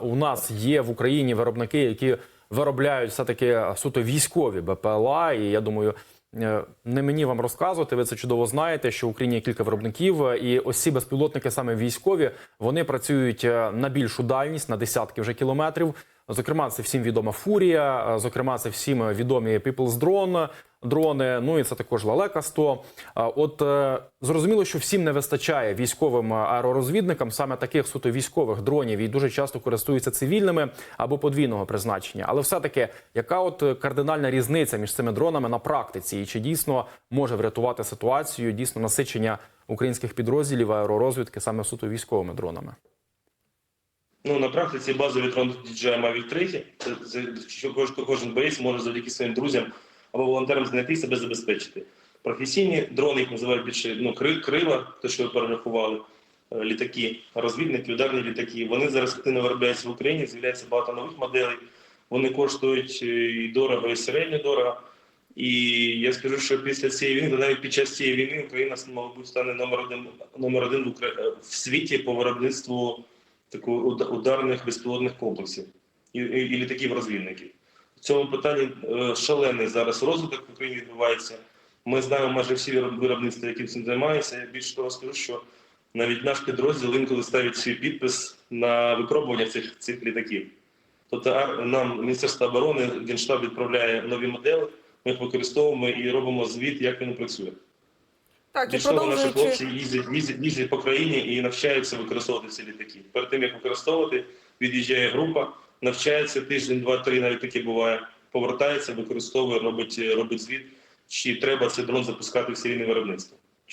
У нас є в Україні виробники, які виробляють все таки суто військові БПЛА. І я думаю, е, не мені вам розказувати. Ви це чудово знаєте, що в Україні є кілька виробників, е, і ось ці безпілотники, саме військові, вони працюють е, на більшу дальність, на десятки вже кілометрів. Зокрема, це всім відома фурія. Зокрема, це всім відомі People's Drone, дрони. Ну і це також Лелека 100. От е, зрозуміло, що всім не вистачає військовим аеророзвідникам саме таких суто військових дронів і дуже часто користуються цивільними або подвійного призначення. Але все-таки, яка от е, кардинальна різниця між цими дронами на практиці, і чи дійсно може врятувати ситуацію, дійсно насичення українських підрозділів аеророзвідки саме суто військовими дронами? Ну, на практиці базовий дрон DJI Mavic 3, це, це що кожен боєць може завдяки своїм друзям або волонтерам знайти себе забезпечити. Професійні дрони їх називають більше ну, кри- крила, те, що ви перерахували, е, літаки, розвідники, ударні літаки. Вони зараз активно виробляються в Україні, з'являється багато нових моделей. Вони коштують е, і дорого, і середньо дорого. І я скажу, що після цієї війни, навіть під час цієї війни, Україна, мабуть, стане номер один, номер один в, Укра- в світі по виробництву таку ударних безпілотних комплексів і, і, і літаків розвідників. В цьому питанні е, шалений зараз розвиток в Україні відбувається. Ми знаємо майже всі виробництва, які цим займаються. Я більше того скажу, що навіть наш підрозділ інколи ставить свій підпис на випробування цих, цих літаків. Тобто нам Міністерство оборони, Генштаб відправляє нові моделі, ми їх використовуємо і робимо звіт, як він працює. Так, і того, наші хлопці їздять, їздять, їздять по країні і навчаються використовувати ці літаки. Перед тим як використовувати, від'їжджає група, навчається тиждень, два, три, навіть таке буває. Повертається, використовує, робить, робить звіт, чи треба цей дрон запускати в серійне виробництво.